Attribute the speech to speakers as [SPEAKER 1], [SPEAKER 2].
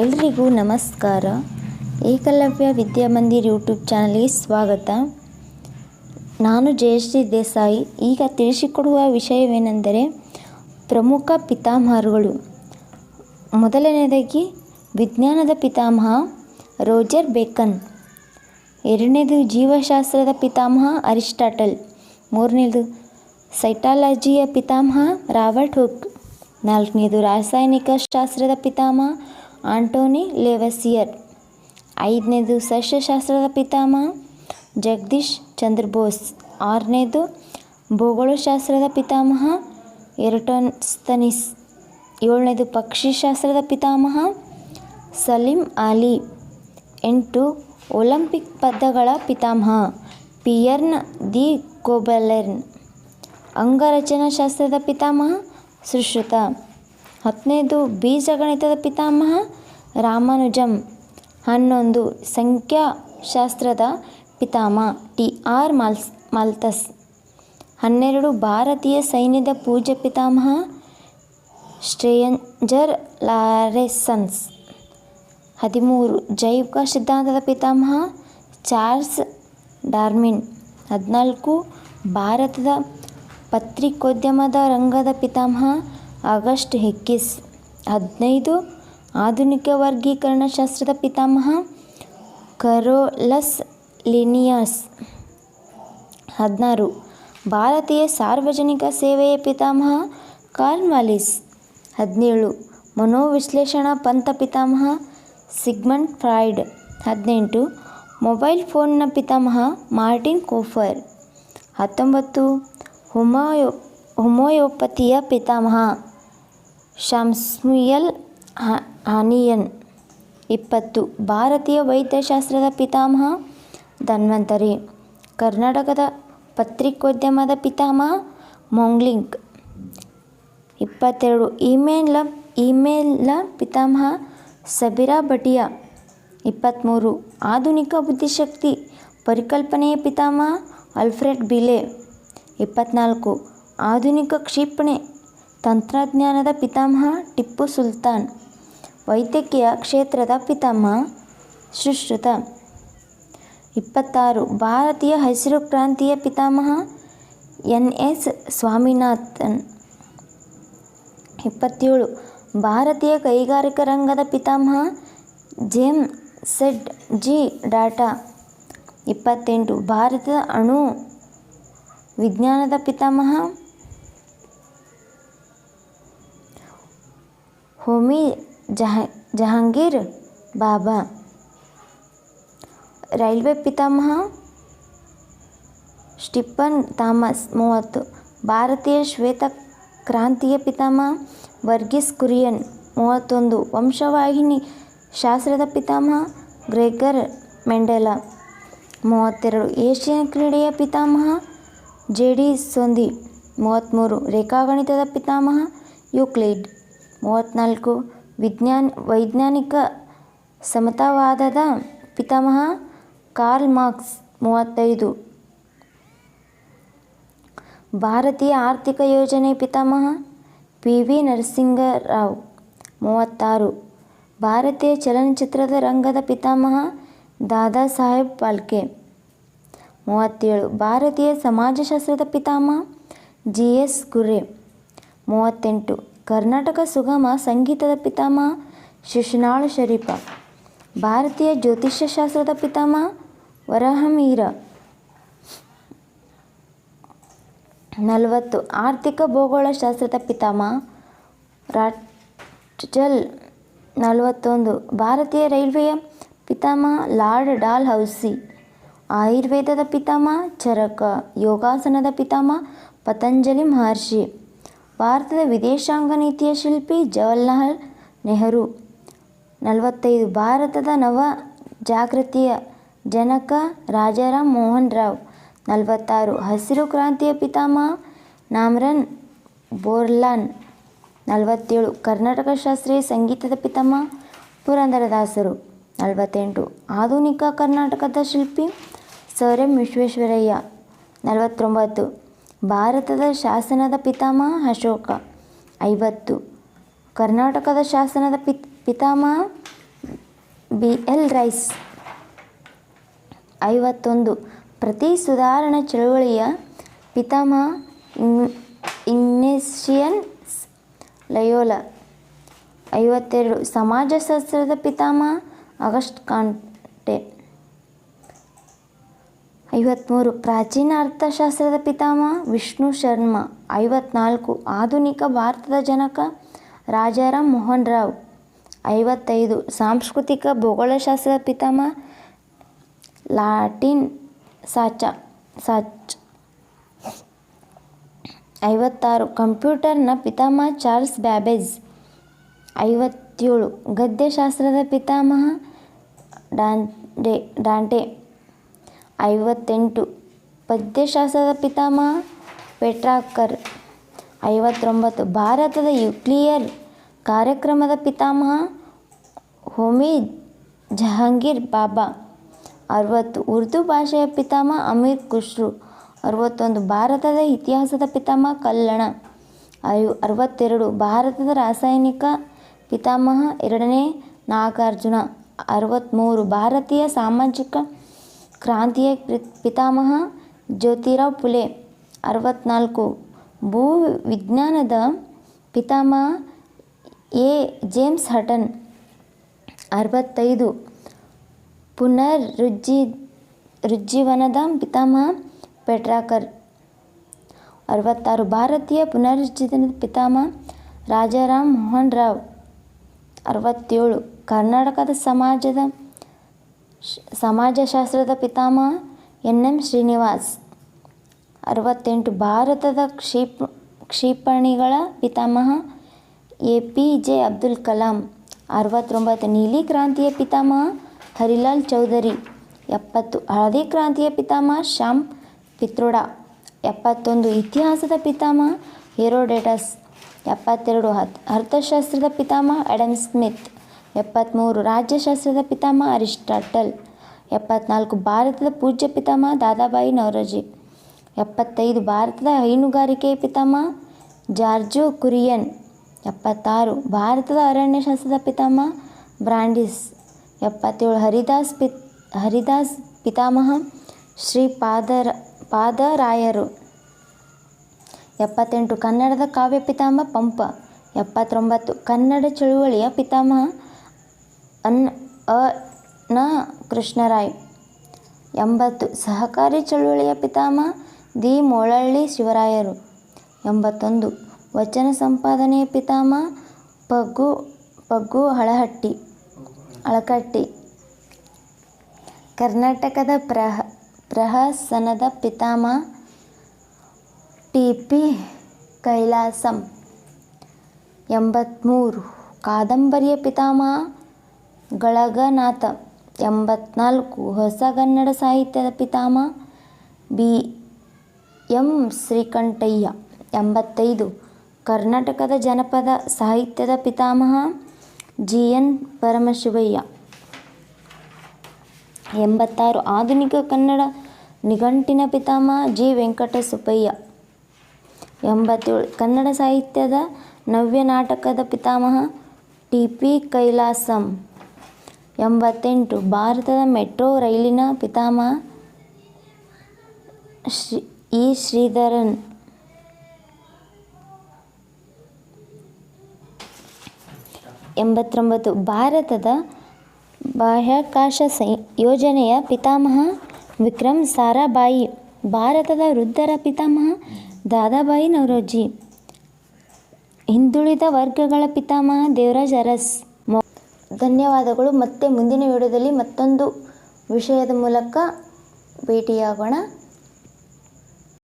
[SPEAKER 1] ಎಲ್ರಿಗೂ ನಮಸ್ಕಾರ. ಏಕಲವ್ಯ ವಿದ್ಯಾಮಂದಿರ್ ಯೂಟ್ಯೂಬ್ ಚಾನಲ್ಗೆ ಸ್ವಾಗತ. ನಾನು ಜಯಶ್ರೀ ದೇಸಾಯಿ. ಈಗ ತಿಳಿಸಿಕೊಡುವ ವಿಷಯವೇನೆಂದರೆ ಪ್ರಮುಖ ಪಿತಾಮಹರುಗಳು. ಮೊದಲನೇದಾಗಿ ವಿಜ್ಞಾನದ ಪಿತಾಮಹ ರೋಜರ್ ಬೇಕನ್. ಎರಡನೇದು ಜೀವಶಾಸ್ತ್ರದ ಪಿತಾಮಹ ಅರಿಸ್ಟಾಟಲ್. ಮೂರನೇದು ಸೈಟಾಲಜಿಯ ಪಿತಾಮಹ ರಾಬರ್ಟ್ ಹುಕ್. ನಾಲ್ಕನೇದು ರಾಸಾಯನಿಕ ಶಾಸ್ತ್ರದ ಪಿತಾಮಹ ಆಂಟೋನಿ ಲೇವಸಿಯರ್. ಐದನೇದು ಸಸ್ಯಶಾಸ್ತ್ರದ ಪಿತಾಮಹ ಜಗದೀಶ್ ಚಂದ್ರ ಬೋಸ್ ಆರನೇದು ಭೂಗೋಳಶಾಸ್ತ್ರದ ಪಿತಾಮಹ ಎರಟೋಸ್ತನಿಸ್ ಏಳನೇದು ಪಕ್ಷಿಶಾಸ್ತ್ರದ ಪಿತಾಮಹ ಸಲೀಂ ಆಲಿ ಎಂಟು ಒಲಂಪಿಕ್ ಪದಗಳ ಪಿತಾಮಹ ಪಿಯರ್ನ್ ದಿ ಕೋಬಲೆರ್ನ್. ಅಂಗರಚನಾಶಾಸ್ತ್ರದ ಪಿತಾಮಹ ಸುಶ್ರುತ. ಹತ್ತನೇದು ಬೀಜಗಣಿತದ ಪಿತಾಮಹ ರಾಮಾನುಜಮ್ ಹನ್ನೊಂದು ಸಂಖ್ಯಾಶಾಸ್ತ್ರದ ಪಿತಾಮಹ ಟಿ. ಆರ್. ಮಾಲ್ಸ್, ಮಾಲ್ತಸ್, ಹನ್ನೆರಡು ಭಾರತೀಯ ಸೈನ್ಯದ ಪೂಜ್ಯ ಪಿತಾಮಹ ಶ್ರೇಯಂಜರ್ ಲಾರೆಸನ್ಸ್, ಹದಿಮೂರು ಜೈವಿಕ ಸಿದ್ಧಾಂತದ ಪಿತಾಮಹ ಚಾರ್ಲ್ಸ್ ಡಾರ್ಮಿನ್ ಹದಿನಾಲ್ಕು ಭಾರತದ ಪತ್ರಿಕೋದ್ಯಮದ ರಂಗದ ಪಿತಾಮಹ ಆಗಸ್ಟ್ ಹಿಕ್ಕಿಸ್ ಹದಿನೈದು ಆಧುನಿಕ ವರ್ಗೀಕರಣಶಾಸ್ತ್ರದ ಪಿತಾಮಹ ಕರೋಲಸ್ ಲಿನಿಯಸ್. ಹದಿನಾರು ಭಾರತೀಯ ಸಾರ್ವಜನಿಕ ಸೇವೆಯ ಪಿತಾಮಹ ಕಾರ್ನ್ವಾಲಿಸ್ ಹದಿನೇಳು ಮನೋವಿಶ್ಲೇಷಣಾ ಪಂಥ ಪಿತಾಮಹ ಸಿಗ್ಮಂಡ್ ಫ್ರಾಯ್ಡ್. ಹದಿನೆಂಟು ಮೊಬೈಲ್ ಫೋನ್ನ ಪಿತಾಮಹ ಮಾರ್ಟಿನ್ ಕೋಫರ್. ಹತ್ತೊಂಬತ್ತು ಹೋಮಿಯೋ, ಹೋಮಿಯೋಪತಿಯ ಪಿತಾಮಹ. ಶಾಮ್ಸ್ಯೂಯಲ್ ಹಾನಿಯನ್. ಇಪ್ಪತ್ತು. ಭಾರತೀಯ ವೈದ್ಯಶಾಸ್ತ್ರದ ಪಿತಾಮಹ ಧನ್ವಂತರಿ. ಕರ್ನಾಟಕದ ಪತ್ರಿಕೋದ್ಯಮದ ಪಿತಾಮಹ ಮೊಂಗ್ಲಿಂಗ್. ಇಪ್ಪತ್ತೆರಡು. ಇಮೇಲ್ ಇಮೇಲ್ನ ಪಿತಾಮಹ ಸಬಿರಾ ಭಟಿಯಾ. ಇಪ್ಪತ್ತ್ಮೂರು ಆಧುನಿಕ ಬುದ್ಧಿಶಕ್ತಿ ಪರಿಕಲ್ಪನೆಯ ಪಿತಾಮಹ ಅಲ್ಫ್ರೆಡ್ ಬಿಲೆ ಇಪ್ಪತ್ತ್ನಾಲ್ಕು ಆಧುನಿಕ ಕ್ಷಿಪಣಿ ತಂತ್ರಜ್ಞಾನದ ಪಿತಾಮಹ ಟಿಪ್ಪು ಸುಲ್ತಾನ್, ವೈದ್ಯಕೀಯ ಕ್ಷೇತ್ರದ ಪಿತಾಮಹ ಸುಶ್ರುತ ಇಪ್ಪತ್ತಾರು, ಭಾರತೀಯ ಹಸಿರು ಕ್ರಾಂತಿಯ ಪಿತಾಮಹ ಎನ್ ಎಸ್ ಸ್ವಾಮಿನಾಥನ್. ಇಪ್ಪತ್ತೇಳು, ಭಾರತೀಯ ಕೈಗಾರಿಕಾ ರಂಗದ ಪಿತಾಮಹ ಜೇಮ್ ಸೆಡ್ ಜಿ ಡಾಟಾ. ಇಪ್ಪತ್ತೆಂಟು, ಭಾರತದ ಅಣು ವಿಜ್ಞಾನದ ಪಿತಾಮಹ ಹೋಮಿ ಜಹ, ಜಹಾಂಗೀರ್ ಬಾಬಾ. ರೈಲ್ವೆ ಪಿತಾಮಹ ಸ್ಟೀಫನ್ ಥಾಮಸ್ ಮೂವತ್ತು. ಭಾರತೀಯ ಶ್ವೇತ ಕ್ರಾಂತಿಯ ಪಿತಾಮಹ ವರ್ಗೀಸ್ ಕುರಿಯನ್ ಮೂವತ್ತೊಂದು. ವಂಶವಾಹಿನಿ ಶಾಸ್ತ್ರದ ಪಿತಾಮಹ ಗ್ರೆಗರ್ ಮೆಂಡೆಲ ಮೂವತ್ತೆರಡು. ಏಷ್ಯನ್ ಕ್ರೀಡೆಯ ಪಿತಾಮಹ ಜೆ ಡಿ ಸೊಂದಿ ಮೂವತ್ತ್ಮೂರು ರೇಖಾಗಣಿತದ ಪಿತಾಮಹ ಯೂಕ್ಲಿಡ್. ಮೂವತ್ತ್ನಾಲ್ಕು, ವಿಜ್ಞಾನ, ವೈಜ್ಞಾನಿಕ ಸಮತಾವಾದದ ಪಿತಾಮಹ ಕಾರ್ಲ್ ಮಾರ್ಕ್ಸ್, ಮೂವತ್ತೈದು. ಭಾರತೀಯ ಆರ್ಥಿಕ ಯೋಜನೆ ಪಿತಾಮಹ ಪಿ ವಿ ನರಸಿಂಗರಾವ್, ಮೂವತ್ತಾರು. ಭಾರತೀಯ ಚಲನಚಿತ್ರದ ರಂಗದ ಪಿತಾಮಹ ದಾದಾ ಸಾಹೇಬ್ ಪಾಲ್ಕೆ, ಮೂವತ್ತೇಳು. ಭಾರತೀಯ ಸಮಾಜಶಾಸ್ತ್ರದ ಪಿತಾಮಹ ಜಿ ಎಸ್ ಗುರೆ ಮೂವತ್ತೆಂಟು. ಕರ್ನಾಟಕ ಸುಗಮ ಸಂಗೀತದ ಪಿತಾಮಹ ಶಿಶುನಾಳ ಶರೀಫ. ಭಾರತೀಯ ಜ್ಯೋತಿಷ್ಯಶಾಸ್ತ್ರದ ಪಿತಾಮಹ ವರಹಮೀರ. ನಲವತ್ತು. ಆರ್ಥಿಕ ಭೂಗೋಳಶಾಸ್ತ್ರದ ಪಿತಾಮಹ ರಾಟ್ಜಲ್ ನಲವತ್ತೊಂದು. ಭಾರತೀಯ ರೈಲ್ವೆಯ ಪಿತಾಮಹ ಲಾರ್ಡ್ ಡಾಲ್ ಹೌಸಿ. ಆಯುರ್ವೇದದ ಪಿತಾಮಹ ಚರಕ. ಯೋಗಾಸನದ ಪಿತಾಮಹ ಪತಂಜಲಿ ಮಹರ್ಷಿ. ಭಾರತದ ವಿದೇಶಾಂಗ ನೀತಿಯ ಶಿಲ್ಪಿ ಜವಾಹರ್ಲಾಲ್ ನೆಹರು. ನಲವತ್ತೈದು, ಭಾರತದ ನವ ಜಾಗೃತಿಯ ಜನಕ ರಾಜಾರಾಮ್ ಮೋಹನ್ ರಾವ್. ನಲವತ್ತಾರು, ಹಸಿರು ಕ್ರಾಂತಿಯ ಪಿತಾಮಹ ನಾಮ್ರನ್ ಬೋರ್ಲಾನ್. ನಲವತ್ತೇಳು, ಕರ್ನಾಟಕ ಶಾಸ್ತ್ರೀಯ ಸಂಗೀತದ ಪಿತಾಮಹ ಪುರಂದರದಾಸರು. ನಲವತ್ತೆಂಟು, ಆಧುನಿಕ ಕರ್ನಾಟಕದ ಶಿಲ್ಪಿ ಸರ್ ಎಂ ವಿಶ್ವೇಶ್ವರಯ್ಯ. ನಲವತ್ತೊಂಬತ್ತು ಭಾರತದ ಶಾಸನದ ಪಿತಾಮಹ ಅಶೋಕ. ಐವತ್ತು. ಕರ್ನಾಟಕದ ಶಾಸನದ ಪಿತ್ ಪಿತಾಮಹ ಬಿ ಎಲ್ ರೈಸ್. ಐವತ್ತೊಂದು. ಪ್ರತಿ ಸುಧಾರಣಾ ಚಳುವಳಿಯ ಪಿತಾಮಹ ಇನ್ ಇಗ್ನೇಷಿಯಸ್ ಲಯೋಲ. ಐವತ್ತೆರಡು. ಸಮಾಜಶಾಸ್ತ್ರದ ಪಿತಾಮಹ ಆಗಸ್ಟ್ ಕಾಂಟೆ. ಐವತ್ತ್ಮೂರು ಪ್ರಾಚೀನ ಅರ್ಥಶಾಸ್ತ್ರದ ಪಿತಾಮಹ ವಿಷ್ಣು ಶರ್ಮ. ಐವತ್ನಾಲ್ಕು. ಆಧುನಿಕ ಭಾರತದ ಜನಕ ರಾಜಾರಾಮ್ ಮೋಹನ್ ರಾವ್. ಐವತ್ತೈದು. ಸಾಂಸ್ಕೃತಿಕ ಭೂಗೋಳಶಾಸ್ತ್ರದ ಪಿತಾಮಹ ಲಾಟಿನ್ ಸಾಚ, ಸಾಚ್. ಐವತ್ತಾರು. ಕಂಪ್ಯೂಟರ್ನ ಪಿತಾಮಹ ಚಾರ್ಲ್ಸ್ ಬ್ಯಾಬೇಜ್. ಐವತ್ತೇಳು. ಗದ್ಯಶಾಸ್ತ್ರದ ಪಿತಾಮಹ ಡಾಂಟೆ ಡಾಂಟೆ. ಐವತ್ತೆಂಟು. ಪದ್ಯಶಾಸ್ತ್ರದ ಪಿತಾಮಹ ಪೆಟ್ರಾಕರ್. ಐವತ್ತೊಂಬತ್ತು. ಭಾರತದ ನ್ಯೂಕ್ಲಿಯರ್ ಕಾರ್ಯಕ್ರಮದ ಪಿತಾಮಹ ಹೋಮಿ ಜಹಾಂಗೀರ್ ಬಾಬಾ. ಅರವತ್ತು. ಉರ್ದು ಭಾಷೆಯ ಪಿತಾಮಹ ಅಮೀರ್ ಖುಷ್ರು. ಅರವತ್ತೊಂದು. ಭಾರತದ ಇತಿಹಾಸದ ಪಿತಾಮಹ ಕಲ್ಲಣ. ಐ ಅರವತ್ತೆರಡು. ಭಾರತದ ರಾಸಾಯನಿಕ ಪಿತಾಮಹ ಎರಡನೇ ನಾಗಾರ್ಜುನ. ಅರವತ್ತ್ಮೂರು ಭಾರತೀಯ ಸಾಮಾಜಿಕ ಕ್ರಾಂತಿಯ ಪಿತಾಮಹ ಜ್ಯೋತಿರಾವ್ ಫುಲೆ ಅರವತ್ನಾಲ್ಕು. ಭೂ ವಿಜ್ಞಾನದ ಪಿತಾಮಹ ಎ. ಜೇಮ್ಸ್ ಹಟನ್. ಅರವತ್ತೈದು. ಪುನರುಜ್ಜೀ, ರುಜ್ಜೀವನದ ಪಿತಾಮಹ ಪೆಟ್ರಾಕರ್. ಅರವತ್ತಾರು. ಭಾರತೀಯ ಪುನರುಜ್ಜೀವನದ ಪಿತಾಮಹ ರಾಜಾರಾಮ್ ಮೋಹನ್ ರಾವ್. ಅರವತ್ತೇಳು. ಕರ್ನಾಟಕದ ಸಮಾಜದ ಸಮಾಜಶಾಸ್ತ್ರದ ಪಿತಾಮಹ ಎನ್ ಎಂ ಶ್ರೀನಿವಾಸ್. ಅರವತ್ತೆಂಟು ಭಾರತದ ಕ್ಷಿಪ್, ಕ್ಷಿಪಣಿಗಳ ಪಿತಾಮಹ A P J Abdul Kalam. ಅರವತ್ತೊಂಬತ್ತು ನೀಲಿ ಕ್ರಾಂತಿಯ ಪಿತಾಮಹ ಹರಿಲಾಲ್ ಚೌಧರಿ. ಎಪ್ಪತ್ತು ಹಳದಿ ಕ್ರಾಂತಿಯ ಪಿತಾಮಹ ಶ್ಯಾಮ್ ಪಿತ್ರೋಡಾ. ಎಪ್ಪತ್ತೊಂದು ಇತಿಹಾಸದ ಪಿತಾಮಹ ಹೆರೋಡೇಟಸ್. ಎಪ್ಪತ್ತೆರಡು ಅರ್ಥಶಾಸ್ತ್ರದ ಪಿತಾಮಹ ಆ್ಯಡಮ್ ಸ್ಮಿತ್. ಎಪ್ಪತ್ತ್ಮೂರು ರಾಜ್ಯಶಾಸ್ತ್ರದ ಪಿತಾಮಹ ಅರಿಸ್ಟಾಟಲ್. ಎಪ್ಪತ್ನಾಲ್ಕು, ಭಾರತದ ಪೂಜ್ಯ ಪಿತಾಮಹ ದಾದಾಬಾಯಿ ನವರೋಜಿ. ಎಪ್ಪತ್ತೈದು, ಭಾರತದ ಹೈನುಗಾರಿಕೆ ಪಿತಾಮಹ ಜಾರ್ಜು ಕುರಿಯನ್. ಎಪ್ಪತ್ತಾರು, ಭಾರತದ ಅರಣ್ಯಶಾಸ್ತ್ರದ ಪಿತಾಮಹ ಬ್ರಾಂಡಿಸ್. ಎಪ್ಪತ್ತೇಳು, ಹರಿದಾಸ್ ಪಿ, ಹರಿದಾಸ್ ಪಿತಾಮಹ ಶ್ರೀ ಪಾದರ, ಪಾದರಾಯರು. ಎಪ್ಪತ್ತೆಂಟು, ಕನ್ನಡದ ಕಾವ್ಯ ಪಿತಾಮಹ ಪಂಪ. ಎಪ್ಪತ್ತೊಂಬತ್ತು, ಕನ್ನಡ ಚಳುವಳಿಯ ಪಿತಾಮಹ ಅನ್, ಅ, ನ, ಕೃಷ್ಣರಾಯ್. ಎಂಬತ್ತು, ಸಹಕಾರಿ ಚಳುವಳಿಯ ಪಿತಾಮಹ ದಿ ಮೊಳಳ್ಳಿ ಶಿವರಾಯರು. ಎಂಬತ್ತೊಂದು, ವಚನ ಸಂಪಾದನೆಯ ಪಿತಾಮಹ ಪಗ್ಗು ಪಗ್ಗು ಹಳಹಟ್ಟಿ, ಅಳಕಟ್ಟಿ. ಕರ್ನಾಟಕದ ಪ್ರಹ, ಪ್ರಹಸನದ ಪಿತಾಮಹ ಟಿ ಪಿ ಕೈಲಾಸಂ. ಎಂಬತ್ತ್ಮೂರು ಕಾದಂಬರಿಯ ಪಿತಾಮಹ ಗಳಗನಾಥ ಎಂಬತ್ನಾಲ್ಕು ಹೊಸಗನ್ನಡ ಸಾಹಿತ್ಯದ ಪಿತಾಮಹ ಬಿ ಎಂ ಶ್ರೀಕಂಠಯ್ಯ ಎಂಬತ್ತೈದು ಕರ್ನಾಟಕದ ಜನಪದ ಸಾಹಿತ್ಯದ ಪಿತಾಮಹ ಜಿ ಎನ್ ಪರಮಶಿವಯ್ಯ ಎಂಬತ್ತಾರು ಆಧುನಿಕ ಕನ್ನಡ ನಿಘಂಟಿನ ಪಿತಾಮಹ ಜಿ ವೆಂಕಟಸುಬ್ಬಯ್ಯ ಎಂಬತ್ತೇಳು ಕನ್ನಡ ಸಾಹಿತ್ಯದ ನವ್ಯ ನಾಟಕದ ಪಿತಾಮಹ ಟಿ ಪಿ ಕೈಲಾಸಂ ಎಂಬತ್ತೆಂಟು. ಭಾರತದ ಮೆಟ್ರೋ ರೈಲಿನ ಪಿತಾಮಹ ಶ್ರೀ, ಇ. ಶ್ರೀಧರನ್. ಎಂಬತ್ತೊಂಬತ್ತು. ಭಾರತದ ಬಾಹ್ಯಾಕಾಶ ಸೈ, ಯೋಜನೆಯ ಪಿತಾಮಹ ವಿಕ್ರಮ್ ಸಾರಾಭಾಯಿ. ಭಾರತದ ವೃದ್ಧರ ಪಿತಾಮಹ ದಾದಾಬಾಯಿ ನವರೋಜಿ. ಹಿಂದುಳಿದ ವರ್ಗಗಳ ಪಿತಾಮಹ ದೇವರಾಜ್ ಅರಸ್. ಧನ್ಯವಾದಗಳು. ಮತ್ತೆ ಮುಂದಿನ ವಿಡಿಯೋದಲ್ಲಿ ಮತ್ತೊಂದು ವಿಷಯದ ಮೂಲಕ ಭೇಟಿಯಾಗೋಣ.